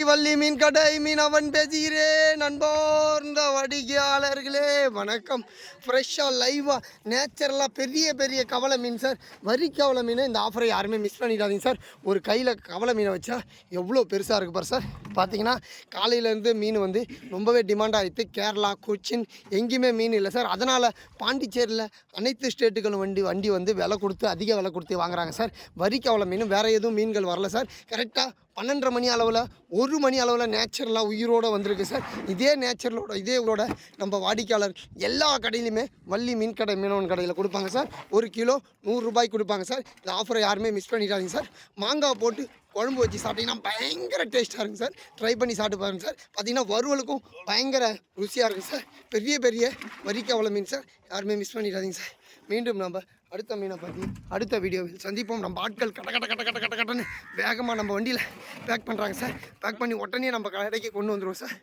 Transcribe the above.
வள்ளி மீன் கடை மீனவன் பேசுகிறேன் அன்பார்ந்த வடிகையாளர்களே வணக்கம். ஃப்ரெஷ்ஷாக லைவாக நேச்சுரலாக பெரிய பெரிய கவலை மீன் சார் வரி கவலை மீன் இந்த ஆஃபரை யாருமே மிஸ் பண்ணிடாதீங்க சார் ஒரு கையில் கவலை மீனை வச்சா எவ்வளோ பெருசாக இருக்குது பாரு சார் பார்த்தீங்கன்னா காலையிலேருந்து மீன் வந்து ரொம்பவே டிமாண்டாக இருக்குது கேரளா கொச்சின் எங்கேயுமே மீன் இல்லை சார் அதனால் பாண்டிச்சேரியில் அனைத்து ஸ்டேட்டுகளும் வண்டி வண்டி வந்து விலை கொடுத்து அதிக விலை கொடுத்து வாங்குறாங்க சார் வரி கவலை மீன் வேறு எதுவும் மீன்கள் வரல சார் கரெக்டாக பன்னெண்டரை மணி அளவில் ஒரு மணி அளவில் நேச்சுரலாக உயிரோடு வந்திருக்கு சார். இதே நேச்சுரலோட இதே இதோட நம்ம வாடிக்கையாளர் எல்லா கடையிலுமே வள்ளி மீன் கடை மீனவன் கடையில் கொடுப்பாங்க சார். ஒரு கிலோ நூறுரூபாய்க்கு கொடுப்பாங்க சார். இந்த ஆஃபரை யாருமே மிஸ் பண்ணிடாதீங்க சார். மாங்காய் போட்டு குழம்பு வச்சு சாப்பிட்டீங்கன்னா பயங்கர டேஸ்ட்டாக இருக்குங்க சார். ட்ரை பண்ணி சாப்பிட்டு பாருங்க சார். பார்த்தீங்கன்னா வறுவலுக்கும் பயங்கர ருசியாக இருக்கும் சார். பெரிய பெரிய வரிக்கவலை மீன் சார். யாருமே மிஸ் பண்ணிடாதீங்க சார். மீண்டும் நம்ம அடுத்த மீனை பற்றி அடுத்த வீடியோவில் சந்திப்போம். நம்ம ஆட்கள் கட்ட கட்ட கட்ட கட்ட கட்ட கட்டன்னு வேகமாக நம்ம வண்டியில் பேக் பண்ணுறாங்க சார். பேக் பண்ணி உடனே நம்ம கடைக்கு கொண்டு வந்துடுவோம் சார்.